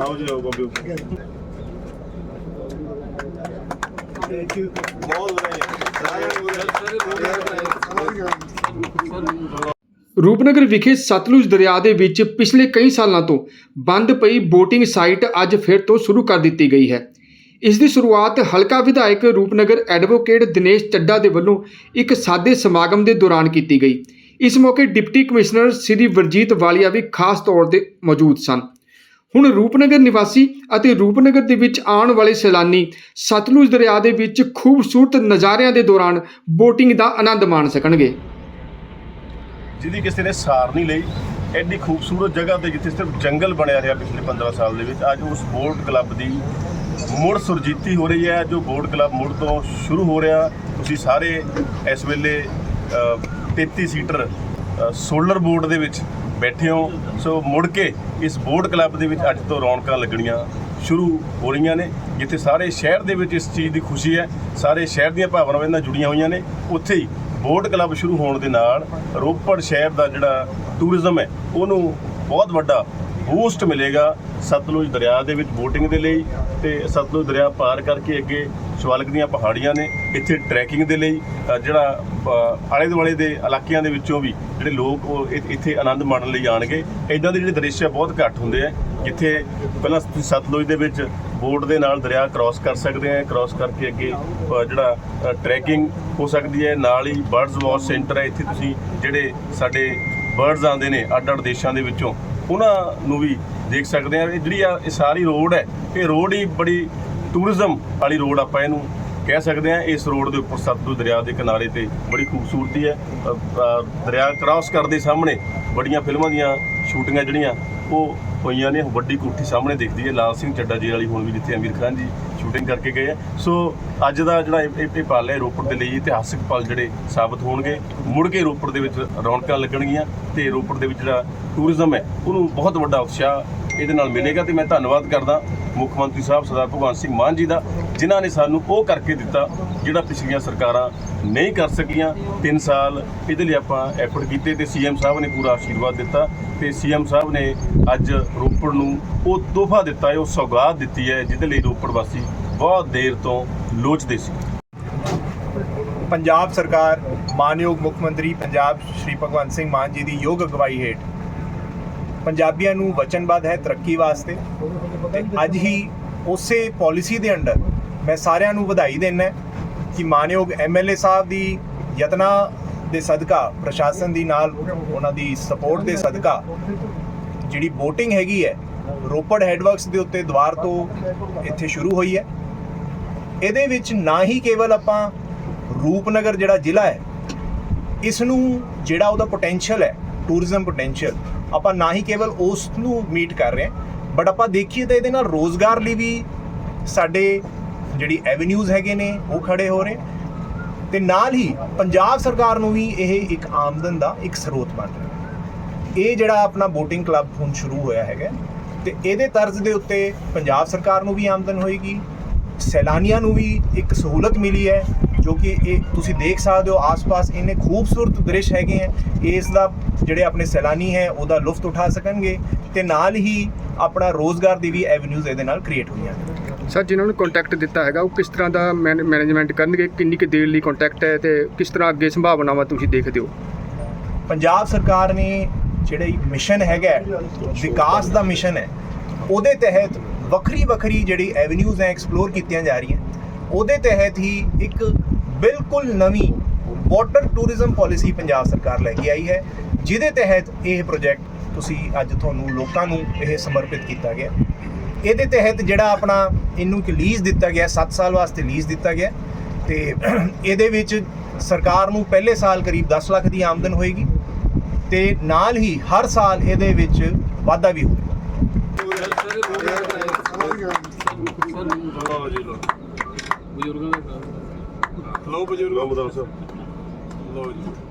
ਆਓ ਜੀ ਆਓ ਬਾਬੂ। ਬਹੁਤ ਰੂਪਨਗਰ ਵਿਖੇ ਸਤਲੁਜ ਦਰਿਆ ਦੇ ਵਿੱਚ ਪਿਛਲੇ ਕਈ ਸਾਲਾਂ ਤੋਂ ਬੰਦ ਪਈ ਬੋਟਿੰਗ ਸਾਈਟ ਅੱਜ ਫਿਰ ਤੋਂ ਸ਼ੁਰੂ ਕਰ ਦਿੱਤੀ ਗਈ ਹੈ। ਇਸ ਦੀ ਸ਼ੁਰੂਆਤ ਹਲਕਾ ਵਿਧਾਇਕ ਰੂਪਨਗਰ ਐਡਵੋਕੇਟ ਦਿਨੇਸ਼ ਚੱਡਾ ਦੇ ਵੱਲੋਂ ਇੱਕ ਸਾਦੇ ਸਮਾਗਮ ਦੇ ਦੌਰਾਨ ਕੀਤੀ ਗਈ। ਇਸ ਮੌਕੇ ਡਿਪਟੀ ਕਮਿਸ਼ਨਰ ਸ੍ਰੀ ਵਰਜੀਤ ਵਾਲੀਆ ਵੀ ਖਾਸ ਤੌਰ ਤੇ ਮੌਜੂਦ ਸਨ। ਹੁਣ ਰੂਪਨਗਰ ਨਿਵਾਸੀ ਅਤੇ ਰੂਪਨਗਰ ਦੇ ਵਿੱਚ ਆਉਣ ਵਾਲੇ ਸੈਲਾਨੀ ਸਤਲੁਜ ਦਰਿਆ ਦੇ ਵਿੱਚ ਖੂਬਸੂਰਤ ਨਜ਼ਾਰਿਆਂ ਦੇ ਦੌਰਾਨ ਬੋਟਿੰਗ ਦਾ ਆਨੰਦ ਮਾਣ ਸਕਣਗੇ। ਜਿਹਦੀ ਕਿਸੇ ਨੇ ਸਾਰ ਨਹੀਂ ਲਈ, ਐਡੀ ਖੂਬਸੂਰਤ ਜਗ੍ਹਾ ਤੇ ਜਿੱਥੇ ਸਿਰਫ ਜੰਗਲ ਬਣਿਆ ਰਿਹਾ ਪਿਛਲੇ 15 ਸਾਲ ਦੇ ਵਿੱਚ, ਅੱਜ ਉਸ ਬੋਟ ਕਲੱਬ ਦੀ ਮੁੜ ਸੁਰਜੀਤੀ ਹੋ ਰਹੀ ਹੈ ਜੋ ਬੋਟ ਕਲੱਬ ਮੁੜ ਤੋਂ ਸ਼ੁਰੂ ਹੋ ਰਿਹਾ। ਤੁਸੀਂ ਸਾਰੇ ਇਸ ਵੇਲੇ ਅ, 33 ਸੀਟਰ ਸੋਲਰ ਬੋਟ ਦੇ ਵਿੱਚ ਬੈਠੇ ਹੋ। ਸੋ ਮੁੜ ਕੇ ਇਸ ਬੋਟ ਕਲੱਬ ਦੇ ਵਿੱਚ ਅੱਜ ਤੋਂ ਰੌਣਕਾਂ ਲੱਗਣੀਆਂ ਸ਼ੁਰੂ ਹੋ ਰਹੀਆਂ ਨੇ ਜਿੱਥੇ ਸਾਰੇ ਸ਼ਹਿਰ ਦੇ ਵਿੱਚ ਇਸ ਚੀਜ਼ ਦੀ ਖੁਸ਼ੀ ਹੈ। ਸਾਰੇ ਸ਼ਹਿਰ ਦੀਆਂ ਭਾਵਨਾਵਾਂ ਨਾਲ ਜੁੜੀਆਂ ਹੋਈਆਂ ਨੇ। ਉੱਥੇ ਹੀ ਬੋਟ ਕਲੱਬ ਸ਼ੁਰੂ ਹੋਣ ਦੇ ਨਾਲ ਰੋਪੜ ਸ਼ਹਿਰ ਦਾ ਜਿਹੜਾ ਟੂਰਿਜ਼ਮ ਹੈ ਉਹਨੂੰ ਬਹੁਤ ਵੱਡਾ ਬੂਸਟ ਮਿਲੇਗਾ ਸਤਲੁਜ ਦਰਿਆ ਦੇ ਵਿੱਚ ਬੋਟਿੰਗ ਦੇ ਲਈ ਤੇ ਸਤਲੁਜ ਦਰਿਆ ਪਾਰ ਕਰਕੇ ਅੱਗੇ ਸ਼ਵਾਲਕ ਦੀਆਂ ਪਹਾੜੀਆਂ ਨੇ ਇੱਥੇ ਟਰੈਕਿੰਗ ਦੇ ਲਈ ਜਿਹੜਾ ਆਲੇ ਦੁਆਲੇ ਦੇ ਇਲਾਕਿਆਂ ਦੇ ਵਿੱਚੋਂ ਵੀ ਜਿਹੜੇ ਲੋਕ ਉਹ ਇੱਥੇ ਆਨੰਦ ਮਾਣਨ ਲਈ ਆਣਗੇ। ਇਦਾਂ ਦੇ ਜਿਹੜੇ ਦ੍ਰਿਸ਼ ਆ, ਬਹੁਤ ਘੱਟ ਹੁੰਦੇ ਆ, ਜਿੱਥੇ ਪਹਿਲਾਂ ਤੁਸੀਂ ਸਤਲੁਜ ਦੇ ਵਿੱਚ ਬੋਟ ਦੇ ਨਾਲ ਦਰਿਆ ਕ੍ਰਾਸ ਕਰ ਸਕਦੇ ਆ ਕ੍ਰਾਸ ਕਰਕੇ ਅੱਗੇ ਜਿਹੜਾ ਟਰੈਕਿੰਗ ਹੋ ਸਕਦੀ ਹੈ। ਨਾਲ ਹੀ ਬਰਡਸ ਵਾਚ ਸੈਂਟਰ ਹੈ ਇੱਥੇ ਤੁਸੀਂ ਜਿਹੜੇ ਸਾਡੇ ਬਰਡਸ ਆਉਂਦੇ ਨੇ ਅੱਡ ਅੱਡ ਦੇਸ਼ਾਂ ਦੇ ਵਿੱਚੋਂ ਉਹਨਾਂ ਨੂੰ ਵੀ ਦੇਖ ਸਕਦੇ ਆ ਇਹ ਜਿਹੜੀ ਆ, ਇਹ ਸਾਰੀ ਰੋਡ ਹੈ, ਇਹ ਰੋਡ ਹੀ ਬੜੀ ਟੂਰਿਜ਼ਮ ਵਾਲੀ ਰੋਡ ਆਪਾਂ ਇਹਨੂੰ ਕਹਿ ਸਕਦੇ ਆ ਇਸ ਰੋਡ ਦੇ ਉੱਪਰ ਸਤਲੁਜ ਦਰਿਆ ਦੇ ਕਿਨਾਰੇ ਤੇ ਬੜੀ ਖੂਬਸੂਰਤੀ ਹੈ। ਦਰਿਆ ਕ੍ਰਾਸ ਕਰਦੇ ਸਾਹਮਣੇ ਬੜੀਆਂ ਫਿਲਮਾਂ ਦੀਆਂ ਸ਼ੂਟਿੰਗਾਂ ਜਿਹੜੀਆਂ ਉਹ ਹੋਈਆਂ ਨੇ। ਵੱਡੀ ਕੋਠੀ ਸਾਹਮਣੇ ਦਿਖਦੀ ਹੈ। ਲਾਲ ਸਿੰਘ ਚੱਡਾ ਜੀ ਵਾਲੀ ਹੁਣ ਵੀ ਜਿੱਥੇ ਅਮੀਰ ਖਾਨ ਜੀ ਸ਼ੂਟਿੰਗ ਕਰਕੇ ਗਏ ਆ। ਸੋ ਅੱਜ ਦਾ ਜਿਹੜਾ ਇਹ ਇਹ- ਪਲ ਹੈ ਰੋਪੜ ਦੇ ਲਈ, ਇਤਿਹਾਸਕ ਪਲ ਜਿਹੜੇ ਸਾਬਤ ਹੋਣਗੇ। ਮੁੜ ਕੇ ਰੋਪੜ ਦੇ ਵਿੱਚ ਰੌਣਕਾਂ ਲੱਗਣਗੀਆਂ ਤੇ ਰੋਪੜ ਦੇ ਵਿੱਚ ਜਿਹੜਾ ਟੂਰਿਜ਼ਮ ਹੈ, ਉਹਨੂੰ ਬਹੁਤ ਵੱਡਾ ਉਤਸ਼ਾਹ ਇਹਦੇ ਨਾਲ ਮਿਲੇਗਾ ਤੇ ਮੈਂ ਧੰਨਵਾਦ ਕਰਦਾ ਮੁੱਖ ਮੰਤਰੀ ਸਾਹਿਬ ਸਰਦਾਰ ਭਗਵੰਤ ਸਿੰਘ ਮਾਨ ਜੀ ਦਾ, ਜਿਨ੍ਹਾਂ ਨੇ ਸਾਨੂੰ ਉਹ ਕਰਕੇ ਦਿੱਤਾ ਜਿਹੜਾ ਪਿਛਲੀਆਂ ਸਰਕਾਰਾਂ ਨਹੀਂ ਕਰ ਸਕੀਆਂ। 3 ਸਾਲ ਇਹਦੇ ਲਈ ਆਪਾਂ ਐਫਰਟ ਕੀਤੇ ਤੇ ਸੀਐਮ ਸਾਹਿਬ ਨੇ ਪੂਰਾ ਆਸ਼ੀਰਵਾਦ ਦਿੱਤਾ ਤੇ ਸੀਐਮ ਸਾਹਿਬ ਨੇ ਅੱਜ ਰੋਪੜ ਨੂੰ ਉਹ ਤੋਹਫਾ ਦਿੱਤਾ ਹੈ, ਉਹ ਸੌਗਾਤ ਦਿੱਤੀ ਹੈ, ਜਿਹਦੇ ਲਈ ਰੋਪੜ ਵਾਸੀ ਬਹੁਤ ਦੇਰ ਤੋਂ ਲੋਚਦੇ ਸੀ। ਪੰਜਾਬ ਸਰਕਾਰ, ਮਾਨਯੋਗ ਮੁੱਖ ਮੰਤਰੀ ਪੰਜਾਬ ਸ਼੍ਰੀ ਭਗਵੰਤ ਸਿੰਘ ਮਾਨ ਜੀ ਦੀ ਯੋਗ ਅਗਵਾਈ ਹੇਠ ਪੰਜਾਬੀਆਂ ਨੂੰ ਵਚਨਬੱਧ ਹੈ ਤਰੱਕੀ ਵਾਸਤੇ ਤੇ ਅੱਜ ਹੀ ਉਸੇ ਪਾਲਿਸੀ ਦੇ ਅੰਡਰ ਮੈਂ ਸਾਰਿਆਂ ਨੂੰ ਵਧਾਈ ਦੇਣਾ ਕਿ ਮਾਨਯੋਗ ਐਮਐਲਏ ਸਾਹਿਬ ਦੀ ਯਤਨਾ ਦੇ ਸਦਕਾ, ਪ੍ਰਸ਼ਾਸਨ ਦੀ ਨਾਲ ਉਹਨਾਂ ਦੀ ਸਪੋਰਟ ਦੇ ਸਦਕਾ ਜਿਹੜੀ VOTING ਹੈਗੀ ਹੈ, ਰੋਪੜ ਹੈਡਵਰਕਸ ਦੇ ਉੱਤੇ ਦੁਆਰ ਤੋਂ ਇੱਥੇ ਸ਼ੁਰੂ ਹੋਈ ਹੈ। ਇਹਦੇ ਵਿੱਚ ਨਾ ਹੀ ਕੇਵਲ ਆਪਾਂ ਰੂਪਨਗਰ ਜਿਹੜਾ ਜ਼ਿਲ੍ਹਾ ਹੈ ਇਸ ਨੂੰ ਜਿਹੜਾ ਉਹਦਾ ਪੋਟੈਂਸ਼ੀਅਲ ਹੈ ਟੂਰਿਜ਼ਮ ਪੋਟੈਂਸ਼ੀਅਲ ਆਪਾਂ ਨਾ ਹੀ ਕੇਵਲ ਉਸ ਨੂੰ ਮੀਟ ਕਰ ਰਹੇ ਹਾਂ। ਬਟ ਆਪਾਂ ਦੇਖੀਏ ਤਾਂ ਇਹਦੇ ਨਾਲ ਰੋਜ਼ਗਾਰ ਲਈ ਵੀ ਸਾਡੇ ਜਿਹੜੀ ਐਵੇਨਿਊਜ਼ ਹੈਗੇ ਨੇ, ਉਹ ਖੜੇ ਹੋ ਰਹੇ ਤੇ ਨਾਲ ਹੀ ਪੰਜਾਬ ਸਰਕਾਰ ਨੂੰ ਵੀ ਇਹ ਇੱਕ ਆਮਦਨ ਦਾ ਇੱਕ ਸਰੋਤ ਬਣ ਰਿਹਾ ਇਹ ਜਿਹੜਾ ਆਪਣਾ ਬੋਟਿੰਗ ਕਲੱਬ ਹੁਣ ਸ਼ੁਰੂ ਹੋਇਆ ਹੈਗਾ ਤੇ ਇਹਦੇ ਤਰਜ਼ ਦੇ ਉੱਤੇ ਪੰਜਾਬ ਸਰਕਾਰ ਨੂੰ ਵੀ ਆਮਦਨ ਹੋਏਗੀ ਸੈਲਾਨੀਆਂ ਨੂੰ ਵੀ ਇੱਕ ਸਹੂਲਤ ਮਿਲੀ ਹੈ ਜੋ ਕਿ ਇਹ ਤੁਸੀਂ ਦੇਖ ਸਕਦੇ ਹੋ ਆਸ-ਪਾਸ ਇੰਨੇ ਖੂਬਸੂਰਤ ਦ੍ਰਿਸ਼ ਹੈਗੇ ਹੈ। ਇਸ ਦਾ ਜਿਹੜੇ ਆਪਣੇ ਸੈਲਾਨੀ ਹੈ ਉਹਦਾ ਲੁਫਤ ਉਠਾ ਸਕਣਗੇ ਤੇ ਨਾਲ ਹੀ ਆਪਣਾ ਰੋਜ਼ਗਾਰ ਦੀ ਵੀ ਐਵੇਨਿਊਜ਼ ਇਹਦੇ ਨਾਲ ਕ੍ਰੀਏਟ ਹੋਈਆਂ ਸਰ ਜਿਨ੍ਹਾਂ ਨੂੰ ਕੰਟੈਕਟ ਦਿੱਤਾ ਹੈਗਾ ਉਹ ਕਿਸ ਤਰ੍ਹਾਂ ਦਾ ਮੈਨੇਜਮੈਂਟ ਕਰਨਗੇ? ਕਿੰਨੀ ਕੁ ਦੇਰ ਲਈ ਕੰਟੈਕਟ ਹੈ ਤੇ ਕਿਸ ਤਰ੍ਹਾਂ ਅੱਗੇ ਸੰਭਾਵਨਾਵਾਂ ਤੁਸੀਂ ਦੇਖਦੇ ਹੋ? ਪੰਜਾਬ ਸਰਕਾਰ ਨੇ ਜਿਹੜੇ ਮਿਸ਼ਨ ਹੈਗਾ ਵਿਕਾਸ ਦਾ ਮਿਸ਼ਨ ਹੈ ਉਹਦੇ ਤਹਿਤ ਵੱਖਰੀ ਵੱਖਰੀ ਜਿਹੜੀ ਐਵੇਨਿਊਜ਼ ਹੈ ਐਕਸਪਲੋਰ ਕੀਤੀਆਂ ਜਾ ਰਹੀਆਂ। ਉਹਦੇ ਤਹਿਤ ਹੀ ਇੱਕ ਬਿਲਕੁਲ ਨਵੀਂ ਵਾਟਰ ਟੂਰਿਜ਼ਮ ਪਾਲਿਸੀ ਪੰਜਾਬ ਸਰਕਾਰ ਲੈ ਕੇ ਆਈ ਹੈ, ਜਿਹਦੇ ਤਹਿਤ ਇਹ ਪ੍ਰੋਜੈਕਟ ਤੁਸੀਂ ਅੱਜ ਤੁਹਾਨੂੰ ਲੋਕਾਂ ਨੂੰ ਇਹ ਸਮਰਪਿਤ ਕੀਤਾ ਗਿਆ। ਇਹਦੇ ਤਹਿਤ ਜਿਹੜਾ ਆਪਣਾ ਇਹਨੂੰ ਇੱਕ ਲੀਜ਼ ਦਿੱਤਾ ਗਿਆ 7 ਸਾਲ ਵਾਸਤੇ ਲੀਜ਼ ਦਿੱਤਾ ਗਿਆ। ਤੇ ਇਹਦੇ ਵਿੱਚ ਸਰਕਾਰ ਨੂੰ ਪਹਿਲੇ ਸਾਲ ਕਰੀਬ 10 ਲੱਖ ਦੀ ਆਮਦਨ ਹੋਏਗੀ ਤੇ ਨਾਲ ਹੀ ਹਰ ਸਾਲ ਇਹਦੇ ਵਿੱਚ ਵਾਧਾ ਵੀ ਹੋਵੇਗਾ ਲਓ ਜੀ ਲਓ ਬਜ਼ੁਰਗਾਂ। ਦਾ ਲਓ ਬਜ਼ੁਰਗੋ ਲਓ ਜੀ।